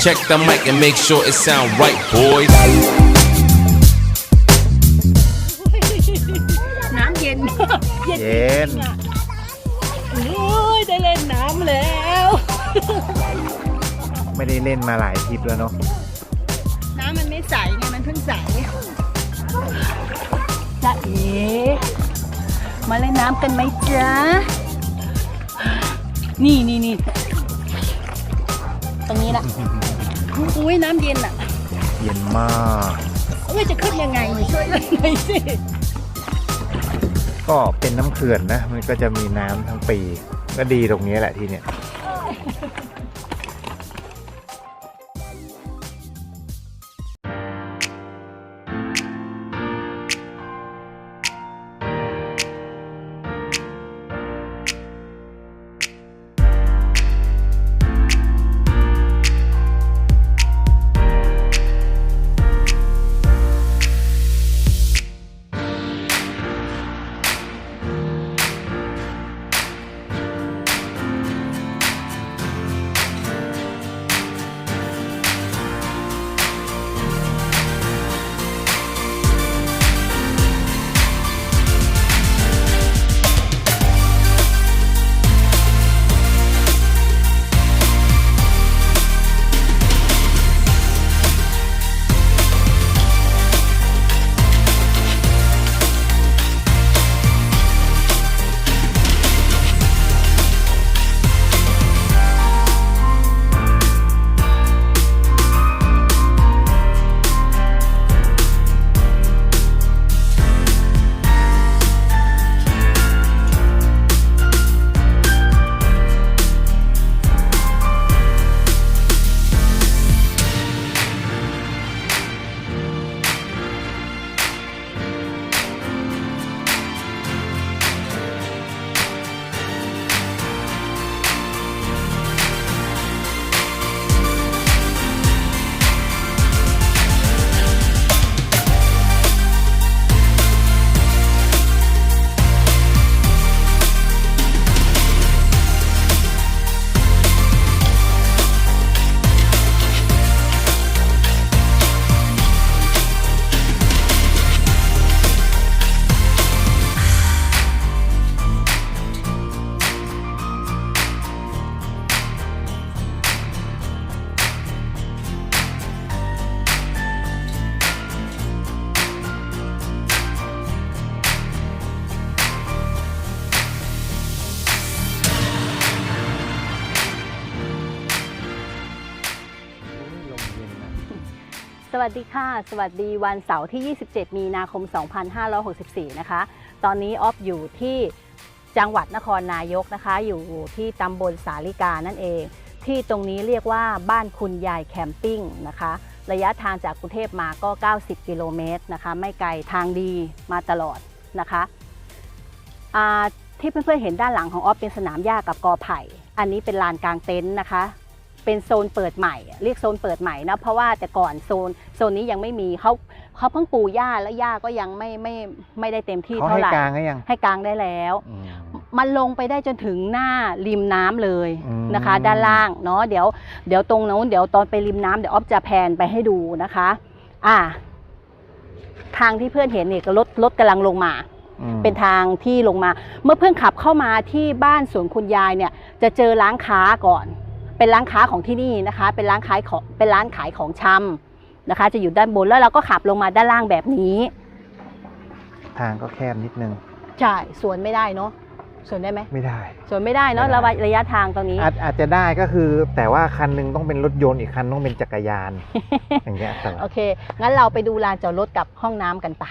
Check the mic and make sure it sound right, boys. น้ำเย็นมากเย็น เย็นจริงๆอะโอ้ยได้เล่นน้ำแล้ว ไม่ได้เล่นมาหลายทริปแล้วเนาะน้ำมันไม่ใสไงมันเพิ่งใสจะเอ๋มาเล่นน้ำกันไหมจ๊ะ นี่นี่นี่ตรงนี้นะ อุ้ยน้ำเย็นอะ เย็นมากเอ้ยจะขึ้นยังไงช่วยเล่นหน่อยสิก็เป็นน้ำเขื่อนนะ มันก็จะมีน้ำทั้งปี ก็ดีตรงนี้แหละที่เนี่ย สวัสดีค่ะ สวัสดีวันเสาร์ที่ 27 มีนาคม 2564 นะคะ ตอนนี้ออฟอยู่ที่จังหวัดนครนายกนะคะ อยู่ที่ตำบลสาลิกานั่นเอง ที่ตรงนี้เรียกว่าบ้านคุณยายแคมปิ้งนะคะ ระยะทางจากกรุงเทพมาก็ 90 กิโลเมตรนะคะ ไม่ไกลทางดีมาตลอดนะคะที่เพื่อนๆเห็นด้านหลังของออฟเป็นสนามหญ้ากับกอไผ่ อันนี้เป็นลานกลางเต็นท์นะคะ เป็นโซนเปิดใหม่ เรียกโซนเปิดใหม่นะเพราะว่าแต่ก่อนโซนโซนนี้ยังไม่มีเขาเขาเพิ่งปลูกหญ้าและหญ้าก็ยังไม่ไม่ไม่ได้เต็มที่เขาเท่าให้ไหร่กลางก็ยังให้กลางได้แล้ว อืม มันลงไปได้จนถึงหน้าริมน้ำเลยอืม นะคะ ด้านล่างเนาะเดี๋ยวเดี๋ยวตรงนู้นเดี๋ยวตอนไปริมน้ำเดี๋ยวออฟจะแพนไปให้ดูนะคะ อ่า ทางที่เพื่อนเห็นเนี่ยก็รถรถกำลังลงมา อืม เป็นทางที่ลงมา เมื่อเพื่อนขับเข้ามาที่บ้านสวนคุณยายเนี่ย จะเจอร้านค้าก่อน เป็นร้านค้าของที่นี่นะคะ เป็นร้านขายของเป็นร้านขายของชำนะคะ จะอยู่ด้านบนแล้วเราก็ขับลงมาด้านล่างแบบนี้ ทางก็แคบนิดนึงใช่สวนไม่ได้เนาะสวนได้ไหมไม่ได้ สวนไม่ได้เนาะไม่ได้ระยะระยะทางตรงนี้ อาจอาจจะได้ก็คือ แต่ว่าคันหนึงต้องเป็นรถยนต์อีกคันต้องเป็นจักรยาน อย่างเงี้ยสลัโอบเค งั้นเราไปดูลานจอดรถกับห้องน้ำกันปะ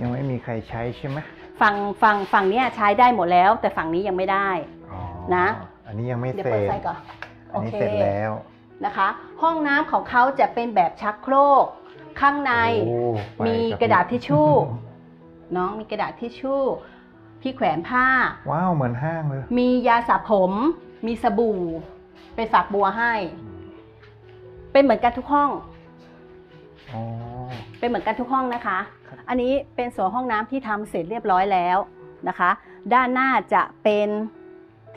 ยังไม่มีใครใช้ใช่ไหมฝั่งฝั่งฝั่งเนี้ยใช้ได้หมดแล้ว แต่ฝั่งนี้ยังไม่ได้อ๋อนะ อันนี้ยังไม่เดี๋ยวเสร็เปิดจไฟก่อนอันนี้โอเคเสร็จแล้วนะคะ ห้องน้ำของเขาจะเป็นแบบชักโครก ข้างใน โอ้ไฟมีกระดาษทิชชู่ น้องมีกระดาษทิชชู่พี่แขวนผ้า ว้าว เหมือนห้างเลย มียาสระผม มีสบู่ เป็นฝักบัวให้ เป็นเหมือนกันทุกห้อง อ๋อ เป็นเหมือนกันทุกห้องนะคะ ครับ อันนี้เป็นส่วนห้องน้ำที่ทำเสร็จเรียบร้อยแล้วนะคะ ด้านหน้าจะเป็น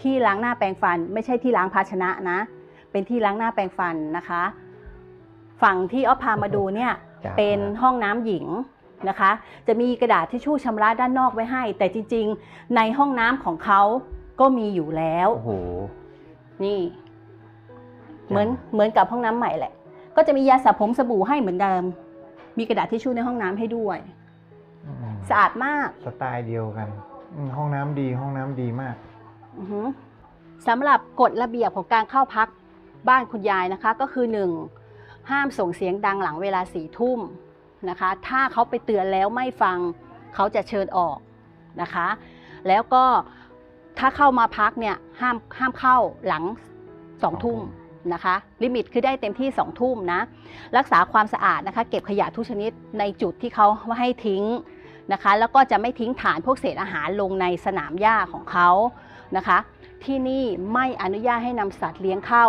ที่ล้างหน้าแปรงฟัน ไม่ใช่ที่ล้างภาชนะนะเเป็นที่ล้างหน้าแปรงฟันนะคะ ฝั่งที่ออฟพามาดูเนี่ยจ้ะเป็นห้องน้ำหญิงนะคะ จะมีกระดาษทิชชู่ชำระด้านนอกไว้ให้ แต่จริง ๆ ในห้องน้ำของเขาก็มีอยู่แล้วโอ้โหนี่ เหมือนเหมือนกับห้องน้ำใหม่แหละ ก็จะมียาสระผมสบู่ให้เหมือนเดิม มีกระดาษทิชชู่ในห้องน้ำให้ด้วยอืมสะอาดมาก สไตล์เดียวกันอืมห้องน้ำดีห้องน้ำดีมากอือหือ สำหรับกฎระเบียบของการเข้าพักบ้านคุณยายนะคะ ก็คือ 1. ห้ามส่งเสียงดังหลังเวลาสี่ทุ่มนะคะ ถ้าเขาไปเตือนแล้วไม่ฟังเขาจะเชิญออกนะคะ แล้วก็ถ้าเข้ามาพักเนี่ยห้ามห้ามเข้าหลังสองทุ่มนะคะ ลิมิตคือได้เต็มที่สองทุ่มนะ รักษาความสะอาดนะคะ เก็บขยะทุกชนิดในจุดที่เขาให้ทิ้งนะคะ แล้วก็จะไม่ทิ้งฐานพวกเศษอาหารลงในสนามหญ้าของเขา นะคะ ที่นี่ไม่อนุญาตให้นำสัตว์เลี้ยงเข้า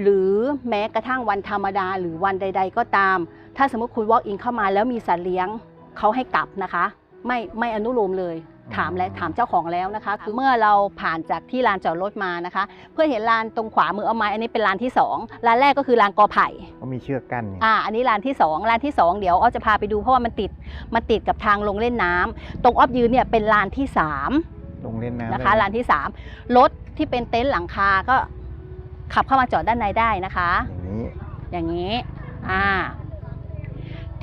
หรือแม้กระทั่งวันธรรมดาหรือวันใด ๆ ก็ตาม ถ้าสมมติคุณ walk in เข้ามาแล้วมีสัตว์เลี้ยงเขาให้กลับนะคะ ไม่ไม่อนุโลมเลยถามและถามเจ้าของแล้วนะคะ คือเมื่อเราผ่านจากที่ลานจอดรถมานะคะ เพื่อเห็นลานตรงขวามือเอาไม้อันนี้เป็นลานที่สองลานแรกก็คือลานกอไผ่ก็มีเชือกกั้นนี่อ่าอันนี้ลานที่สองลานที่สองเดี๋ยวอ้อจะพาไปดูเพราะว่ามันติดมันติดกับทางลงเล่นน้ำตรงอ้อยืนเนี่ยเป็นลานที่สาม ลงเล่นน้ำนะคะได้ไหมลานที่สามรถที่เป็นเต็นท์หลังคาก็ขับเข้ามาจอดด้านในได้นะคะ อย่างนี้อย่างนี้อ่า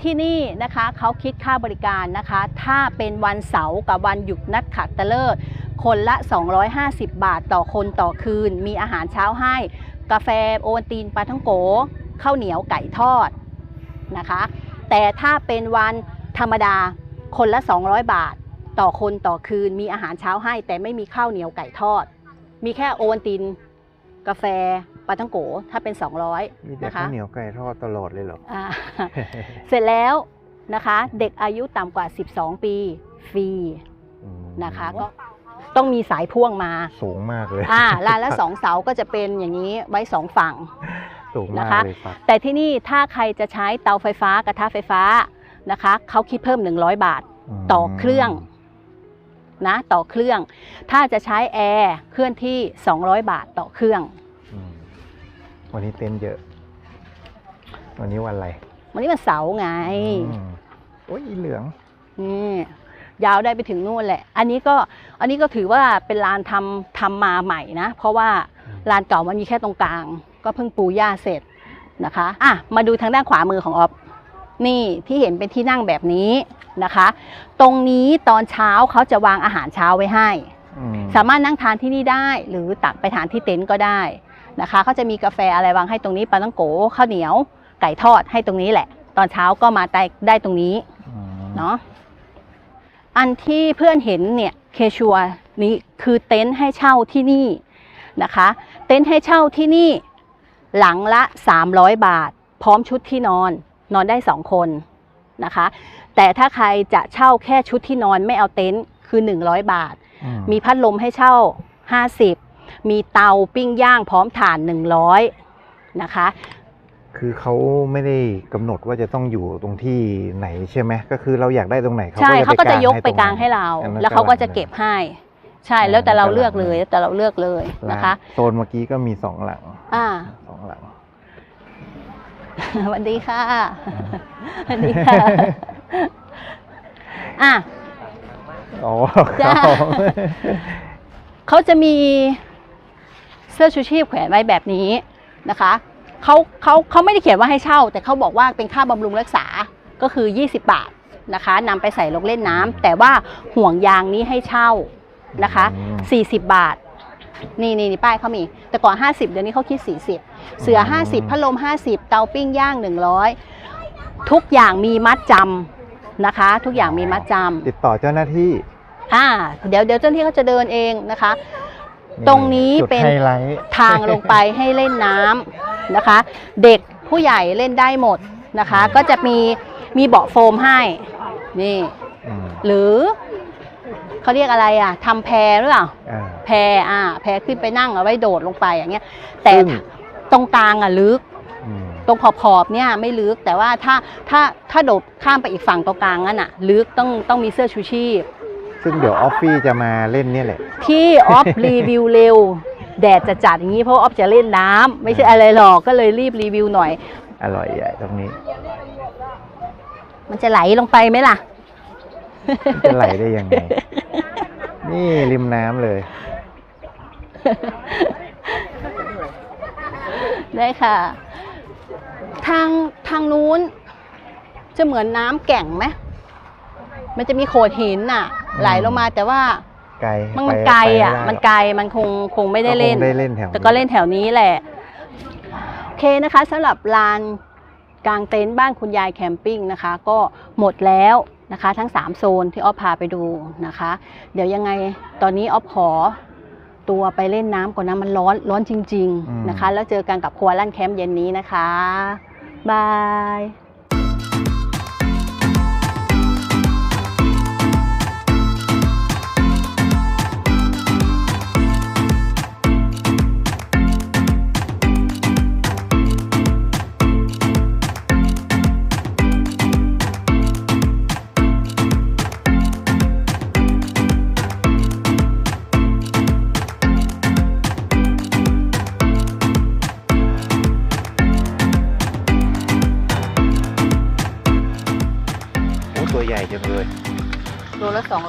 ที่นี่นะคะเขาคิดค่าบริการนะคะ ถ้าเป็นวันเสาร์กับวันหยุดนัดขัดตะเลิศคนละ 250 บาทต่อคนต่อคืน มีอาหารเช้าให้ กาแฟโอวัลตินปลาท่องโกข้าวเหนียวไก่ทอดนะคะ แต่ถ้าเป็นวันธรรมดาคนละ 200 บาท ต่อคนต่อคืนมีอาหารเช้าให้ แต่ไม่มีข้าวเหนียวไก่ทอด มีแค่โอวัลติน กาแฟปลาท่องโกถ้าเป็น 200มีแต่นะคะข้าวเหนียวไก่ทอดตลอดเลยเหรออ่าเสร็จแล้วนะคะ เด็กอายุต่ำกว่า 12 ปีฟรีอืมนะคะก็ต้องมีสายพ่วงมาสูงมากเลยอ่าลานละสองเสาก็จะเป็นอย่างนี้ไว้สองฝั่งสูงมากนะคะเลยครับแต่ที่นี่ถ้าใครจะใช้เตาไฟฟ้ากระทะไฟฟ้านะคะเขาคิดเพิ่ม 100 บาทมต่อเครื่อง นะ ต่อเครื่อง ถ้าจะใช้แอร์เคลื่อนที่ 200 บาทต่อเครื่อง อืมวันนี้เต้นเยอะ วันนี้วันอะไรวันนี้มันเสาร์ไง อืมโอ้ยอีเหลือง นี่ยาวได้ไปถึงนู่นแหละ อันนี้ก็อันนี้ก็ถือว่าเป็นลานทำทำมาใหม่นะ เพราะว่าอืมลานเก่ามันมีแค่ตรงกลาง ก็เพิ่งปูหญ้าเสร็จนะคะ อะ มาดูทางด้านขวามือของออฟนี่ที่เห็นเป็นที่นั่งแบบนี้ นะคะ ตรงนี้ตอนเช้าเขาจะวางอาหารเช้าไว้ให้อืมสามารถนั่งทานที่นี่ได้ หรือตักไปทานที่เต็นท์ก็ได้นะคะเขาจะมีกาแฟอะไรวางให้ตรงนี้ปลาต้องโกข้าวเหนียว ไก่ทอดให้ตรงนี้แหละ ตอนเช้าก็มาได้ได้ตรงนี้อืมเนาะอันที่เพื่อนเห็นเนี่ยเคชัวนี้คือเต็นท์ให้เช่าที่นี่นะคะ เต็นท์ให้เช่าที่นี่หลังละ 300 บาท พร้อมชุดที่นอน นอนได้ 2 คนนะคะ แต่ถ้าใครจะเช่าแค่ชุดที่นอนไม่เอาเต็นท์คือ 100 บาทอืมีพัดลมให้เช่า 50 มีเตาปิ้งย่างพร้อมถ่าน 100 นะคะ คือเขาไม่ได้กำหนดว่าจะต้องอยู่ตรงที่ไหนใช่ไหมก็คือเราอยากได้ตรงไหนใช่เขาก็จะยกไปตรงกลางให้เราอันนั้นแล้วเขาก็จะหงเก็บให้ใช่อ่าแล้วแต่เราก็หลังเลือกเลยแล้วแต่เราเลือกเลยหลังนะคะโซนเมื่อกี้ก็มีสองหลังอ่าสองหลังสวัสดีค่ะสวัสดีค่ะ อะ อ๋อจ้า ครับเขาจะมีเสื้อชูชีพแขวนไว้แบบนี้นะคะ เขาเขาเขาไม่ได้เขียนว่าให้เช่า แต่เขาบอกว่าเป็นค่าบำรุงรักษาก็คือ 20 บาทนะคะนำไปใส่ลงเล่นน้ำแต่ว่าห่วงยางนี้ให้เช่านะคะ อืม 40 บาท นี่นี่นี่ป้ายเขามี แต่ก่อน 50 เดี๋ยวนี้เขาคิด 40 เสือ50 พัดลม 50 เตาปิ้งย่าง 100 ทุกอย่างมีมัดจำ นะคะ ทุกอย่างมีมัดจติดต่อเจ้าหน้าที่ำอ่าเดี๋ยวเดี๋ยวเจ้าหน้าที่เขาจะเดินเองนะคะ ตรงนี้จุดเป็นไฮไลท์ทางลงไปให้เล่นน้ำนะคะ เด็กผู้ใหญ่เล่นได้หมดนะคะ ก็จะมีมีเบาะโฟมให้นี่อืมหรือเขาเรียกอะไรอะทำแพรหรือเปล่าอ่าแพรอ่า แพรขึ้นไปนั่งเอาไว้โดดลงไปอย่างเงี้ย แต่ซึ่งตรงกลางอะลึกอืม ตรงขอบขอบๆเนี่ยไม่ลึกแต่ว่าถ้าถ้าถ้าโดดข้ามไปอีกฝั่งตรงกลางนั่นอะลึกต้องต้องมีเสื้อชูชีพ ซึ่งเดี๋ยวออฟฟี่จะมาเล่นเนี่ยแหละ ที่ออฟรีวิวเร็ว แดดจะจัดอย่างนี้เพราะว่าออฟจะเล่นน้ำไม่ใช่อะไรหรอกก็เลยรีบรีวิวหน่อย อร่อยใหญ่ตรงนี้ มันจะไหลลงไปไหมล่ะ จะไหลได้ยังไง นี่ริมน้ำเลย ได้ค่ะ ทางทางนู้น จะเหมือนน้ำแก่งไหมมันจะมีโขดหินน่ะอืมไหลลงมาแต่ว่าไกลมันมันปไกลอะ ปด้มันไกลมันคงคงไม่ได้เล่น ก็คงได้เล่นแถวแต่ก็เล่นแถวนี้แหละ โอเคนะคะสำหรับลานกลางเต็นท์บ้านคุณยายแคมปิ้งนะคะ ก็หมดแล้วนะคะ ทั้ง 3 โซนที่ออฟพาไปดูนะคะ เดี๋ยวยังไงตอนนี้ออฟขอตัวไปเล่นน้ำก่อนนะมันร้อนร้อนจริงอืมๆนะคะ แล้วเจอกันกับครัวลั่นแคมป์เย็นนี้นะคะ บ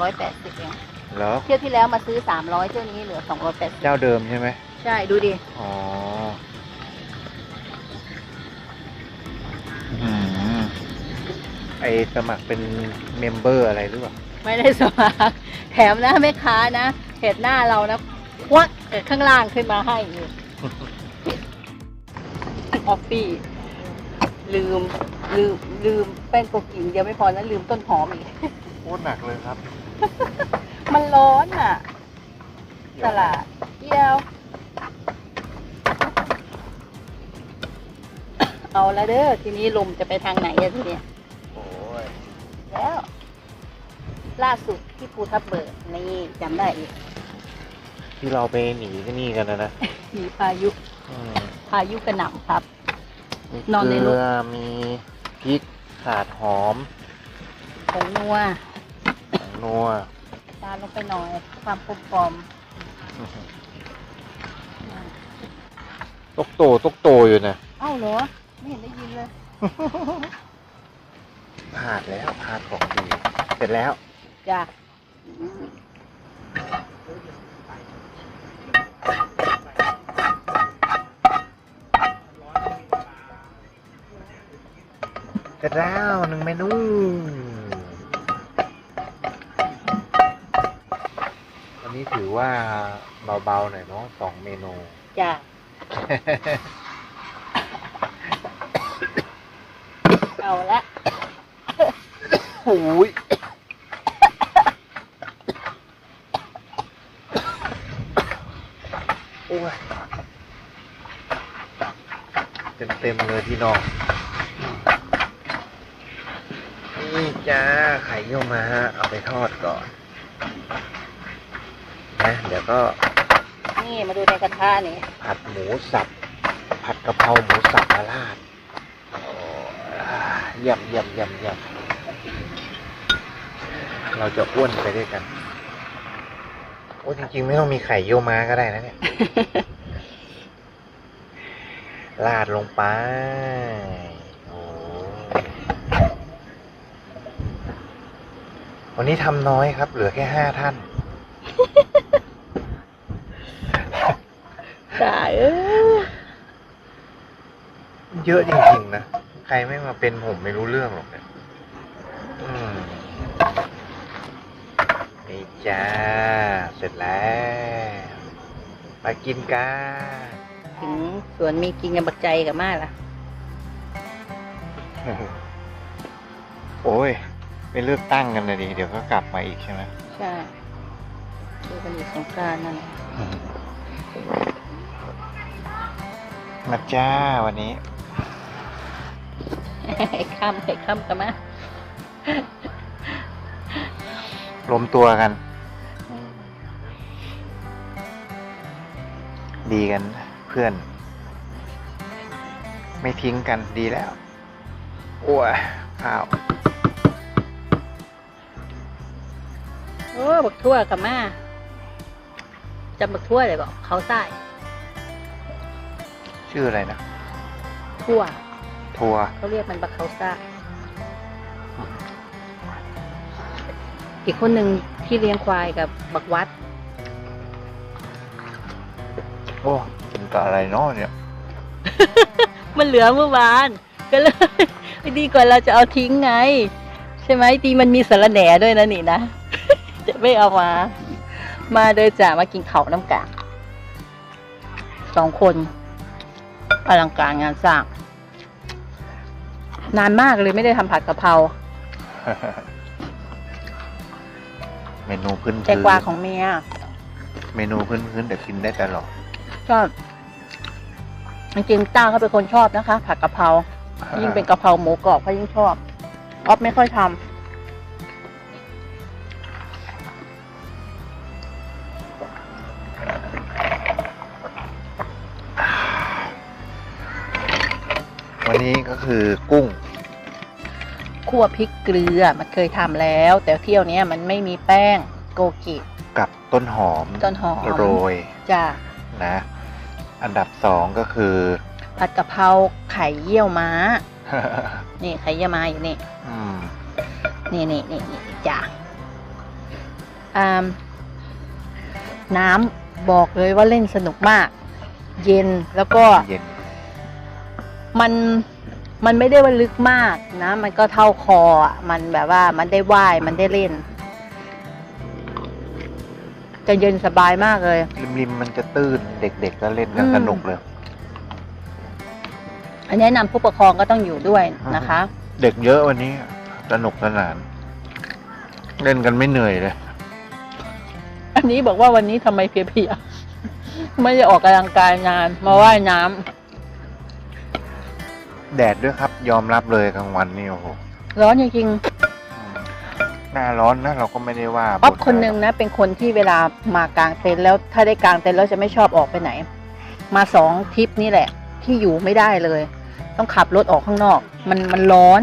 ลละ280เองเหรอเที่ยวที่แล้วมาซื้อ300เที่ยวนี้เหลือ280เจ้าเดิมใช่ไหมใช่ดูดิอ๋ออืมไอสมัครเป็นเมมเบอร์อะไรหรือเปล่าไม่ได้สมัครแถมนะแม่ค้านะเห็นหน้าเรานะควักเอ่อข้างล่างขึ้นมาให้อีกออฟฟี่ลืมลืมลืมแป้งโกกิเดียวไม่พอนะลืมต้นหอมอีก โคตรหนักเลยครับ มันร้อนอะ ตลาดเดียว เอาละเด้อ ทีนี้ลมจะไปทางไหนอะทีเนี้ยโอ้ยแล้ว ล่าสุดที่ภูทับเบิกนี่จำได้อีกที่เราไปหนีที่นี่กันนะนะมีพายุ อืมพายุกระหน่ำครับ มีนอนในเกรลืถ อมีพริกขาดหอมผงนัว นัวตามลงไปหน่อย ความกลมกลอมตกโตตกโตอยู่นะเอ้าเหรอ ไม่เห็นได้ยินเลยพลาดแล้วพลาดของดี เสร็จแล้ว จ้ะเสร็จแล้วหนึ่งเมนู นนี้ถือว่าเบาๆหน่อยเนาะสองเมนู จ้ะ เอาละโอ้ยโอ้ยเต็มเต็มๆเลยพี่น้อง นี่จ้าไข่เยี่ยวมาเอาไปทอดก่อน นะเดี๋ยวก็นี่มาดูในกระทะนี่ผัดหมูสับ ผัดกะเพราหมูสับมาราดโอ้ยำยำยำยำเราจะอ้วนไปด้วยกัน โอ้จริงๆ ไม่ต้องมีไข่เยี่ยวม้าก็ได้นะเนี่ยลาดลงไปโอ้วันนี้ทำน้อยครับ เหลือแค่ห้าท่าน จ้าเออ เยอะจริงๆนะ ใครไม่มาเป็นผมไม่รู้เรื่องหรอกเนี่ยอืมนี่จ้า เสร็จแล้ว มากินกันถึงสวนมีกินกันบักใจกับมากล่ะ โอ้ยไปเลือกตั้งกันเลยดิ เดี๋ยวก็กลับมาอีกใช่ไหมใช่ดูกันอีกสงกรารนั่นมาจ้าวันนี้ไอ้ ข้ามไอ้ข้ามกันมารวมตัวกัน ดีกันเพื่อน ไม่ทิ้งกันดีแล้วโอ้ยข้าวโอ้บักทั่วกับมาจำบักทั่วเลยบอกเขาใส่ชื่ออะไรนะทั่ว ทัวร์เขาเรียกมันบักเขาซ่าอีกคนหนึ่งที่เลี้ยงควายกับบักวัด โอ้กินกับอะไรเนาะเนี่ย มันเหลือเมื่อวาน ก็เลยดีกว่าเราจะเอาทิ้งไง ใช่ไหมดีมันมีสาระแหน่ด้วยนะนี่นะ จะไม่เอามา มาเดินจ่ามากินเขาวน้ำกลางสองคนอลังการงานสร้าง นานมากเลยไม่ได้ทำผัดกะเพราเมนูพื้นแตงกวาของเมียเมนูพื้นพื้นๆแต่กินได้ตลอดก็จริงๆต้าเขาเป็นคนชอบนะคะ ผัดกะเพรายิ่งเป็นกะเพราหมูกรอบเขายิ่งชอบออฟไม่ค่อยทำวันนี้ก็คือกุ้ง คั่วพริกเกลือมันเคยทำแล้ว แต่เที่ยวเนี้ยมันไม่มีแป้งโกกิกับต้นหอมต้นหอมโรยจ้ะนะอันดับสองก็คือ ผัดกะเพราไข่เยี่ยวม้า นี่ไข่เยี่ยวม้าอยู่นี่อืมนี่นี่นี่นี่จ้ะอ่าน้ำบอกเลยว่าเล่นสนุกมาก เย็นแล้วก็เย็นมัน มันไม่ได้ว่าลึกมากนะ มันก็เท่าคออะมันแบบว่ามันได้ว่ายมันได้เล่น จะเย็นสบายมากเลย ริมริมๆมันจะตื้นเด็กๆก็เล่นกันอืมสนุกเลย อันแนะนำผู้ปกครองก็ต้องอยู่ด้วยนะคะ เด็กเยอะวันนี้สนุกสนาน เล่นกันไม่เหนื่อยเลย อันนี้บอกว่าวันนี้ทำไมเพลียๆไม่ได้ออกกำลังกายงานมาว่ายน้ำ แดดด้วยครับ ยอมรับเลยกลางวันนี่โอ้โหร้อนจริงอืมหน้าร้อนนะเราก็ไม่ได้ว่าๆอ๊อฟบ่คนหนึ่งนะ เป็นคนที่เวลามากางเต็นท์แล้วถ้าได้กางเต็นท์แล้วจะไม่ชอบออกไปไหน มาสองทริปนี่แหละ ที่อยู่ไม่ได้เลย ต้องขับรถออกข้างนอก มันมันร้อน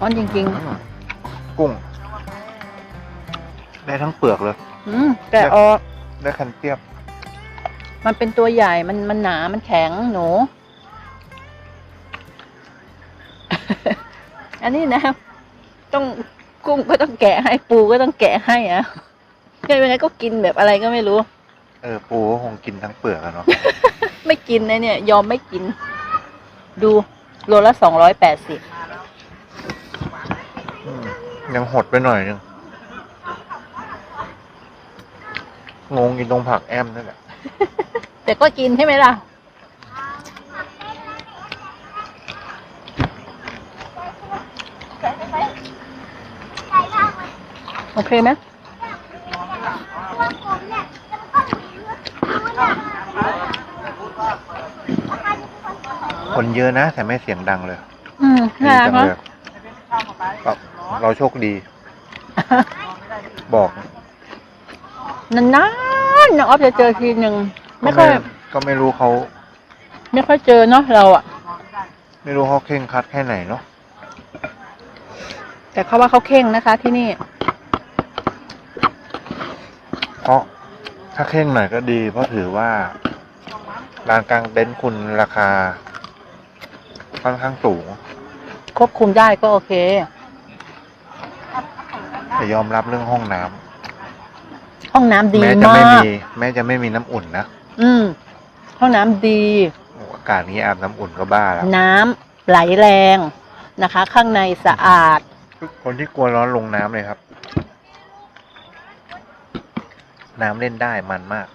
ร้อนจริง อืมกุ้ง ได้ทั้งเปลือกเลย ๆ อืมแกะออก ได้คันเทียบ มันเป็นตัวใหญ่ มันมันหนา มันแข็งหนู อันนี้นะ ต้องกุ้งก็ต้องแกะให้ปูก็ต้องแกะให้อะไม่งั้นก็กินแบบอะไรก็ไม่รู้ เออ ปูก็คงกินทั้งเปลือกอะเนาะ ไม่กินนะเนี่ย ยอมไม่กิน ดูโลละสองร้อยแปดสิบอืมยังหดไปหน่อยนึง งงกินตรงผักแอมนั่นแหละ แต่ก็กินใช่ไหมล่ะ โอเคไหมคนเยอะนะ แต่ไม่เสียงดังเลย อืมดีน่ารัจักงเนเลอะยแบบเราโชคดี บอกนานๆน้องออฟจะเจอทีหนึ่งไม่ค่อยก็ไม่รู้เขา ไม่ค่อยเจอเนาะเราอะไม่รู้เขาเข่งครัดแค่ไหนเนาะแต่เขาว่าเขาเข่งนะคะที่นี่ เพราะ ถ้าเข่งหน่อยก็ดี เพราะถือว่าร้านกลางเต็นท์คุณราคา ค่อนข้างสูงควบคุมได้ก็โอเค แต่ยอมรับเรื่องห้องน้ำห้องน้ำดีแม้จะมาไม่กมีแม้จะไม่มีน้ำอุ่นนะอืม ห้องน้ำดี โอ้อากาศนี้อาบน้ำอุ่นก็บ้าแล้วน้ำไหลแรงนะคะ ข้างในสะอาด คนที่กลัวร้อนลงน้ำเลยครับ น้ำเล่นได้มันมาก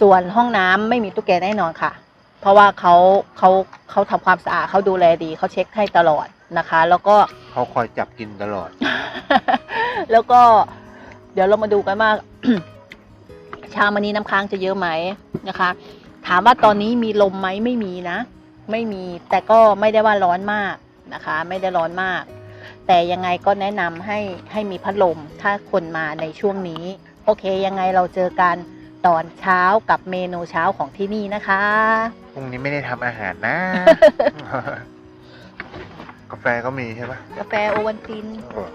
ส่วนห้องน้ำไม่มีตุ๊กแกแน่นอนค่ะ เพราะว่าเขาเขาเขาทำความสะอาดเขาดูแลดีเขาเช็คให้ตลอดนะคะ แล้วก็ เขาคอยจับกินตลอด แล้วก็เดี๋ยวเรามาดูกันว่า ชามอันนี้น้ำค้างจะเยอะไหมนะคะ ถามว่าตอนนี้มีลมไหมไม่มีนะ ไม่มีแต่ก็ไม่ได้ว่าร้อนมากนะคะ ไม่ได้ร้อนมาก แต่ยังไงก็แนะนำให้ให้มีพัดลมถ้าคนมาในช่วงนี้ โอเคยังไงเราเจอกันตอนเช้ากับเมนูเช้าของที่นี่นะคะพรุ่งนี้ไม่ได้ทำอาหารนะ กาแฟก็มีใช่ปะกาแฟโอวัลติน เออ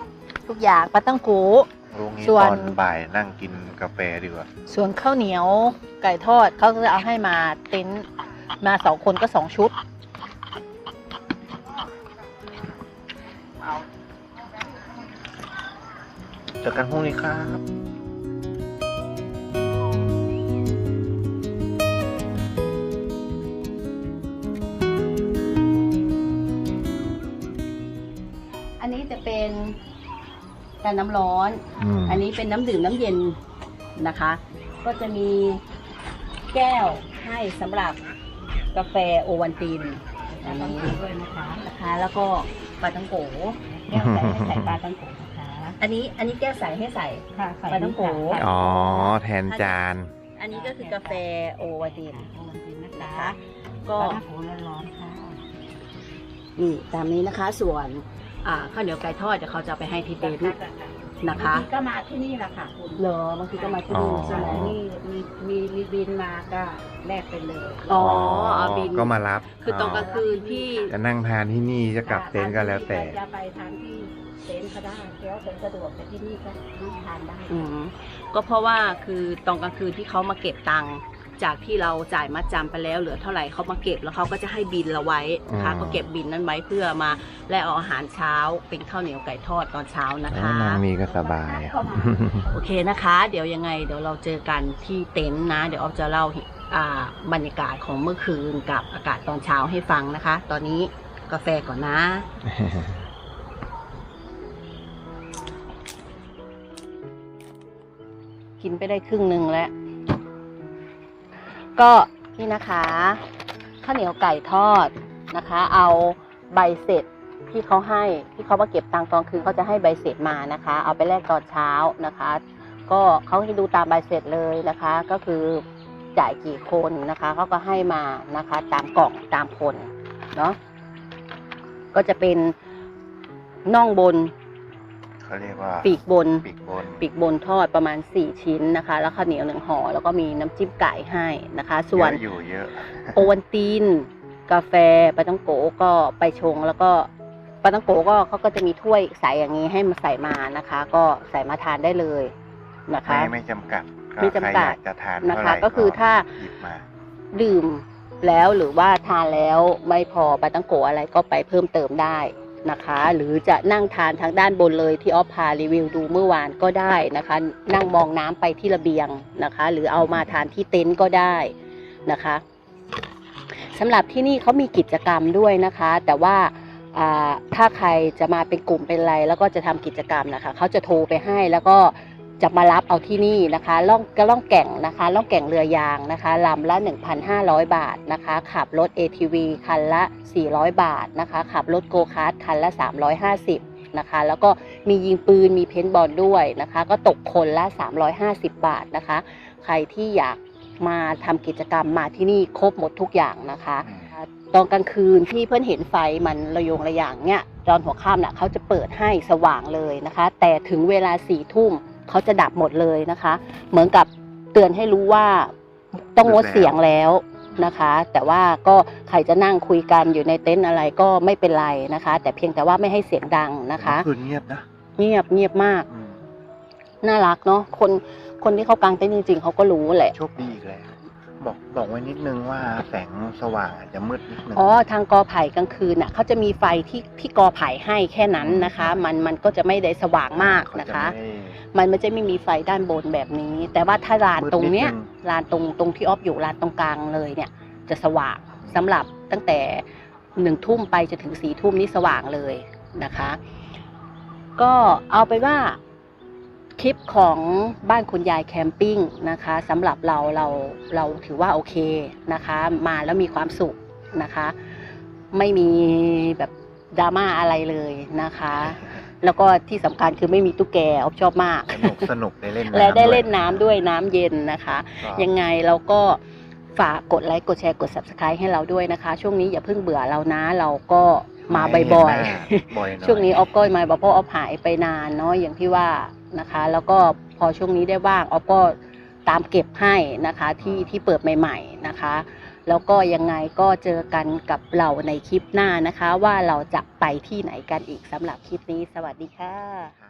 ทุกอย่างปาตั้งโกลุงนี้ส่วตนอนบ่ายนั่งกินกาแฟดีกว่า ส่วนข้าวเหนียวไก่ทอดเขาก็จะเอาให้มาเต็นท์มาสองคนก็สองชุด อกันพรุ่งนี้ครับอันนี้จะเป็นการน้ำร้อน อืมอันนี้เป็นน้ำดื่มน้ำเย็นนะคะ ก็จะมีแก้วให้สำหรับกาแฟโอวันตินอันนี้ด้วยนะคะนะคะแล้วก็ปลาตังโกแก้วใส่ให้ใส่ปลาตังโกนะคะ อันนี้อันนี้แก้วใส่ให้ใส่ค่ะใส่ปลาต้องโกอ๋อ แทนจาน อันนี้ก็คือกาแฟโอวันตินโอวัลตินนะนะคะคะก็ก็น้ำโขร้อนๆค่ะนี่ตามนี้นะคะส่วนอ่าข้าวเหนียวไก่ทอดเดี๋ยวเขาจะเอาไปให้ที่เต็นท์นะคะบางทีก็มาที่นี่แหละค่ะคุณเหรอบางทีก็มาที่อ๋อนี่ใช่ไหมนี่มีมีมีบินมาก็แลกไปเลยอ๋อเอาบินก็มารับคือตอนกลางคืนที่ จะนั่งทานที่นี่จะกลับเต็นท์ก็แล้วแต่ จะไปทานที่ เต็นท์ก็ได้เดี๋ยวเป็นสะดวกแต่ที่นี่ก็นั่งทานได้อืมก็เพราะว่าคือตอนกลางคืนที่เขามาเก็บตังค์จากที่เราจ่ายมัดจำไปแล้วเหลือเท่าไหร่เขามาเก็บแล้วเขาก็จะให้บินเราไว้นะคะอืม ก็เก็บบินนั้นไว้เพื่อมาแลกเอาอาหารเช้า เป็นข้าวเหนียวไก่ทอดตอนเช้านะแล้วคะ นางมีก็สบายอะโอเคนะคะ เดี๋ยวยังไงเดี๋ยวเราเจอกันที่เต็นท์นะ เดี๋ยวออฟจะเล่าอ่าบรรยากาศของเมื่อคืนกับอากาศตอนเช้าให้ฟังนะคะ ตอนนี้กาแฟก่อนนะ กินไปได้ครึ่งหนึ่งแล้ว ก็นี่นะคะข้าวเหนียวไก่ทอดนะคะ เอาใบเสร็จที่เขาให้ที่เขามาเก็บตังค์ตอนคืนเขาจะให้ใบเสร็จมานะคะ เอาไปแลกตอนเช้านะคะ ก็เขาให้ดูตามใบเสร็จเลยนะคะ ก็คือจ่ายกี่คนนะคะเขาก็ให้มานะคะ ตามกล่องตามคนเนาะก็จะเป็นน่องบน เขาเรียกว่าปีกบน ปีกบนปีกบนทอดประมาณ 4 ชิ้นนะคะ แล้วข้าวเหนียวหนึ่งห่อแล้วก็มีน้ำจิ้มไก่ให้นะคะ ส่วนเยอะอยู่เยอะ โอวันตินกาแฟปาตังโกก็ไปชงแล้วก็ปาตังโกก็เขาก็จะมีถ้วยใสอย่างนี้ให้มาใส่มานะคะ ก็ใส่มาทานได้เลยนะคะ ไม่ไม่จำกัดไม่จำกัดใครอยากจะทานนะคะเท่าไหร่ก็คือถ้าหยิบมาดื่มแล้วหรือว่าทานแล้วไม่พอปาตังโกอะไรก็ไปเพิ่มเติมได้ นะคะ หรือจะนั่งทานทางด้านบนเลยที่ออฟพารีวิวดูเมื่อวานก็ได้นะคะ นั่งมองน้ำไปที่ระเบียงนะคะ หรือเอามาทานที่เต็นท์ก็ได้นะคะสำหรับที่นี่เขามีกิจกรรมด้วยนะคะ แต่ว่าถ้าใครจะมาเป็นกลุ่มเป็นอะไร แล้วก็จะทำกิจกรรมนะคะเขาจะโทรไปให้แล้วก็ จะมารับเอาที่นี่นะคะล่องก็ล่องแก่งนะคะล่องแก่งเรือยางนะคะลำละ 1,500 บาทนะคะ ขับรถ ATV คันละ 400 บาทนะคะ ขับรถโกคาร์ทคันละ 350นะคะแล้วก็มียิงปืนมีเพนบอลด้วยนะคะ ก็ตกคนละ 350 บาทนะคะ ใครที่อยากมาทำกิจกรรมมาที่นี่ครบหมดทุกอย่างนะคะตอนกลางคืนที่เพื่อนเห็นไฟมันระยงระย่างเนี่ยตอนหัวค่ำน่ะเขาจะเปิดให้สว่างเลยนะคะ แต่ถึงเวลาสี่ทุ่ม เขาจะดับหมดเลยนะคะ เหมือนกับเตือนให้รู้ว่าต้องงดเสียงแล้วนะคะ แต่ว่าก็ใครจะนั่งคุยกันอยู่ในเต็นท์อะไรก็ไม่เป็นไรนะคะ แต่เพียงแต่ว่าไม่ให้เสียงดังนะคะเมื่อคืนเงียบนะเงียบเงียบมากอืมน่ารักเนาะคนคนที่เขากางเต็นท์จริง ๆเขาก็รู้แหละโชคดีอีกแล้ว บอกบอกไว้นิดนึงว่าแสงสว่างอาจจะมืดนิดนึงอ๋อทางกอไผ่กลางคืนน่ะเขาจะมีไฟที่ที่กอไผ่ให้แค่นั้นนะคะ มันมันก็จะไม่ได้สว่างมากเขานะจคะไม่มันมันจะไม่มีไฟด้านบนแบบนี้ แต่ว่าถ้าลานตรงเนี้ยมืดนิดนึงลานตรงตรงที่ออฟอยู่ลานตรงกลางเลยเนี่ย จะสว่างสำหรับตั้งแต่หนึ่งทุ่มไปจนถึงสี่ทุ่มนี่สว่างเลยนะคะ ก็เอาไปนว่า คลิปของบ้านคุณยายแคมปิ้งนะคะสำหรับเราเราเราถือว่าโอเคนะคะ มาแล้วมีความสุขนะคะ ไม่มีแบบดราม่าอะไรเลยนะคะ แล้วก็ที่สำคัญคือไม่มีตุ๊กแกออฟชอบมาก สนุกสนุกได้เล่นน้ำและได้วยเล่นน้ำด้วยน้ำเย็นนะคะ ก็ยังไงเราก็ฝากกดไลค์กดแชร์กด subscribe ให้เราด้วยนะคะ ช่วงนี้อย่าเพิ่งเบื่อเรานะ เราก็มาบ่อยไม่เห็นหน้าบ่อยหอยๆช่วงนี้ออฟก็มาบอกเพราะออฟหายไปนานเนาะอย่างที่ว่า นะคะ แล้วก็พอช่วงนี้ได้ว่างออฟก็ตามเก็บให้นะคะที่ที่เปิดใหม่ ๆนะคะ แล้วก็ยังไงก็เจอกันกับเราในคลิปหน้านะคะ ว่าเราจะไปที่ไหนกันอีกสำหรับคลิปนี้ สวัสดีค่ะ